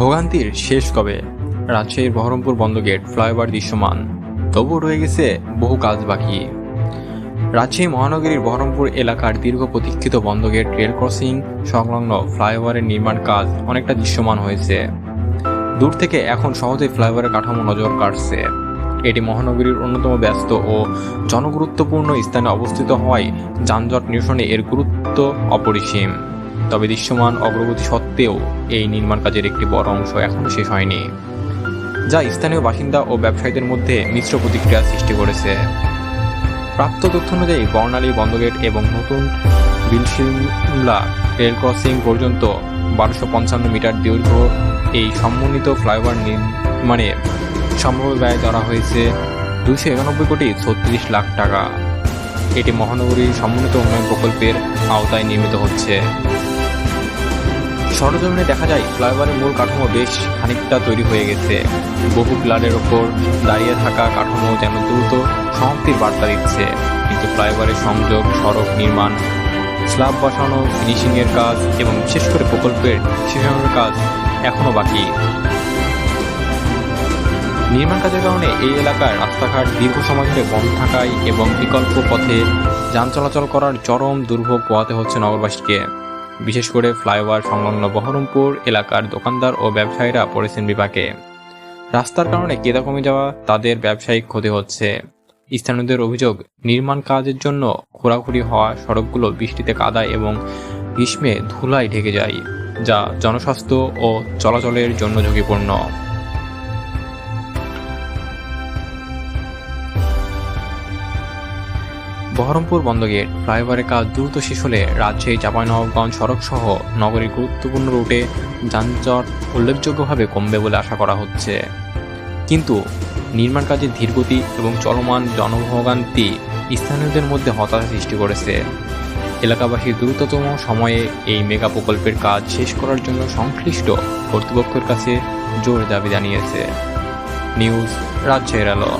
ভোগান্তির শেষ কবে? রাজশাহীর বহরমপুর বন্দগেট ফ্লাইওভার দৃশ্যমান। তবুও রয়ে গেছে বহু কাজ বাকি। রাজশাহী মহানগরীর বহরমপুর এলাকার দীর্ঘ প্রতীক্ষিত বন্দগেট রেল ক্রসিং সংলগ্ন ফ্লাইওভারের নির্মাণ কাজ অনেকটা দৃশ্যমান হয়েছে। দূর থেকে এখন সহজেই ফ্লাইওভারের কাঠামো নজর কাটছে এটি মহানগরীর অন্যতম ব্যস্ত ও জনগুরুত্বপূর্ণ স্থানে অবস্থিত হওয়ায় যানজট নিরসনে এর গুরুত্ব অপরিসীম। তবে দৃশ্যমান অগ্রগতি সত্ত্বেও এই নির্মাণ কাজের একটি বড় অংশ এখনও শেষ হয়নি, যা স্থানীয় বাসিন্দা ও ব্যবসায়ীদের মধ্যে মিশ্র প্রতিক্রিয়া সৃষ্টি করেছে। প্রাপ্ত তথ্য অনুযায়ী, বর্ণালী বন্দগেট এবং নতুন বিলশিমলা রেল ক্রসিং পর্যন্ত বারোশো পঞ্চান্ন মিটার দীর্ঘ এই সমন্বিত ফ্লাইওভার নির্মাণে সম্ভাব্য ব্যয় ধরা হয়েছে দুশো একানব্বই কোটি ছত্রিশ লাখ টাকা। এটি মহানগরীর সমন্বিত উন্নয়ন প্রকল্পের আওতায় নির্মিত হচ্ছে। সরজমিনে দেখা যায়, ফ্লাইওভারের মূল কাঠামো বেশ খানিকটা তৈরি হয়ে গেছে। বহু পিলারের ওপর দাঁড়িয়ে থাকা কাঠামো যেন দ্রুত সমাপ্তির বার্তা দিচ্ছে। কিন্তু ফ্লাইওভারের সংযোগ, সড়ক নির্মাণ, স্ল্যাব বসানো, ফিনিশিংয়ের কাজ এবং বিশেষ করে প্রকল্পের শেষানোর কাজ এখনও বাকি। নির্মাণ কাজের কারণে এই এলাকার রাস্তাঘাট দীর্ঘ সময় ধরে বন্ধ থাকায় এবং বিকল্প পথে যান চলাচল করার চরম দুর্ভোগ পোহাতে হচ্ছে নগরবাসীকে। বিশেষ করে ফ্লাইওভার সংলগ্ন বহরমপুর এলাকার দোকানদার ও ব্যবসায়ীরা পড়েছেন বিপাকে। রাস্তার কারণে কেদা কমে যাওয়া তাদের ব্যবসায়িক ক্ষতি হচ্ছে। স্থানীয়দের অভিযোগ, নির্মাণ কাজের জন্য খোরাখুরি হওয়া সড়কগুলো বৃষ্টিতে কাদায় এবং গ্রীষ্মে ধুলায় ঢেকে যায়, যা জনস্বাস্থ্য ও চলাচলের জন্য ঝুঁকিপূর্ণ। বহরমপুর বন্দগেট ফ্লাইওভারের কাজ দ্রুত শেষ হলে রাজশাহী চাঁপাইনবাবগঞ্জ সড়ক সহ নগরীর গুরুত্বপূর্ণ রুটে যানজট উল্লেখযোগ্যভাবে কমবে বলে আশা করা হচ্ছে। কিন্তু নির্মাণ কাজের ধীরগতি এবং চলমান জনভোগান্তি স্থানীয়দের মধ্যে হতাশা সৃষ্টি করেছে। এলাকাবাসী দ্রুততম সময়ে এই মেগা প্রকল্পের কাজ শেষ করার জন্য সংশ্লিষ্ট কর্তৃপক্ষের কাছে জোর দাবি জানিয়েছে। নিউজ রাজশাহীর আলো।